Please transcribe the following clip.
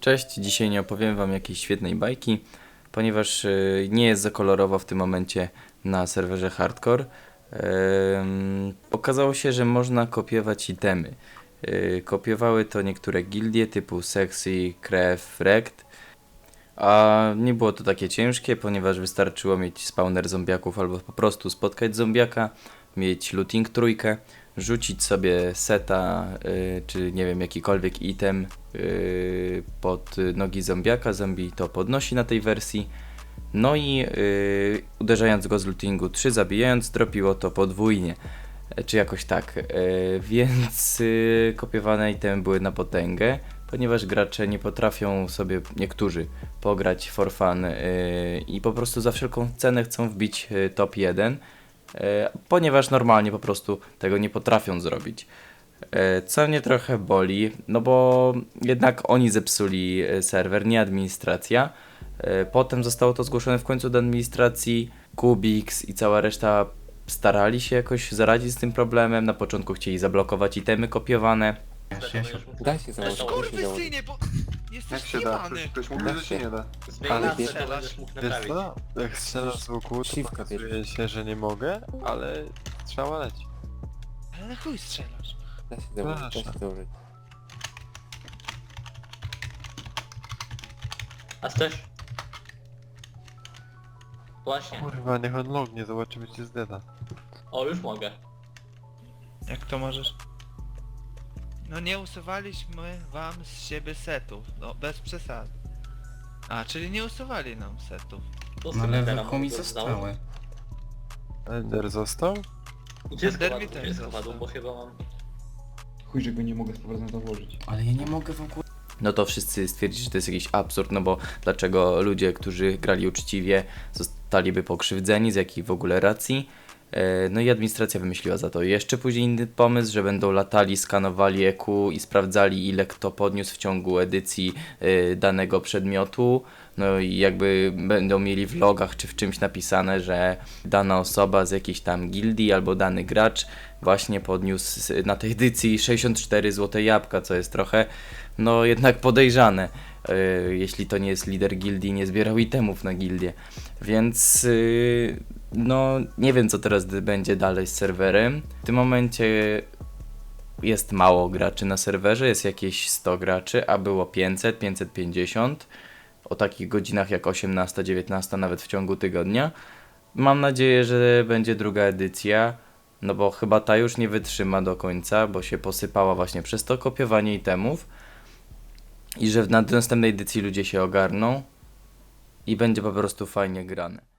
Cześć, dzisiaj nie opowiem Wam jakiejś świetnej bajki, ponieważ y, nie jest za w tym momencie na serwerze hardcore. Okazało się, że można kopiować itemy. Y, kopiowały to niektóre gildie typu Sexy, Krew, Rekt. A nie było to takie ciężkie, ponieważ wystarczyło mieć spawner zombiaków albo po prostu spotkać zombiaka, mieć looting trójkę, rzucić sobie seta, y, czy nie wiem, jakikolwiek item y, pod nogi zombiaka, zombie to podnosi na tej wersji. No i y, uderzając go z lootingu 3, zabijając, dropiło to podwójnie. E, Czy jakoś tak. E, więc y, kopiowane itemy były na potęgę, ponieważ gracze nie potrafią sobie, niektórzy, pograć for fun y, i po prostu za wszelką cenę chcą wbić y, top 1, e, ponieważ normalnie po prostu tego nie potrafią zrobić. E, Co mnie trochę boli, no bo jednak oni zepsuli e, serwer, nie administracja. E, Potem zostało to zgłoszone w końcu do administracji. Kubix i cała reszta starali się jakoś zaradzić z tym problemem. Na początku chcieli zablokować itemy kopiowane. Daj się założyć. Skurwysynie, bo Jak jesteś się da? Ktoś, ktoś mówi, że się nie da. Ale Ale wie- strzelasz, mógł Wiesz naprawić. co? Jak strzelasz z łuku, to Siwka pokazuje się, że nie mogę, ale trzeba leci. Ale na chuj strzelasz. Da się założyć, da się założyć. A chcesz? Właśnie. Kurwa, niech on lognie, zobaczymy czy zdeda. O, już mogę. Jak to możesz? No nie usuwaliśmy wam z siebie setów, no bez przesady. A, czyli nie usuwali nam setów. To No sobie ale teraz mi mogę zostały. Ender został? Gdzie jest Ender mi też Gdzie został. Bo chyba mam... Chuj, że go nie mogę z powrotem założyć. Ale ja nie mogę w ogóle. No to wszyscy stwierdzili, że to jest jakiś absurd, no bo dlaczego ludzie, którzy grali uczciwie, zostaliby pokrzywdzeni, z jakiej w ogóle racji. E, No i administracja wymyśliła za to jeszcze później inny pomysł, że będą latali, skanowali EQ i sprawdzali ile kto podniósł w ciągu edycji e, danego przedmiotu. No i jakby będą mieli w logach czy w czymś napisane, że dana osoba z jakiejś tam gildii albo dany gracz właśnie podniósł na tej edycji 64 złote jabłka, co jest trochę no jednak podejrzane, e, jeśli to nie jest lider gildii, nie zbierał itemów na gildię. Więc y, no nie wiem co teraz będzie dalej z serwerem. W tym momencie jest mało graczy na serwerze, jest jakieś 100 graczy, a było 500, 550 o takich godzinach jak 18, 19 nawet w ciągu tygodnia. Mam nadzieję, że będzie druga edycja. No bo chyba ta już nie wytrzyma do końca, bo się posypała właśnie przez to kopiowanie itemów. I że w na następnej edycji ludzie się ogarną i będzie po prostu fajnie grane.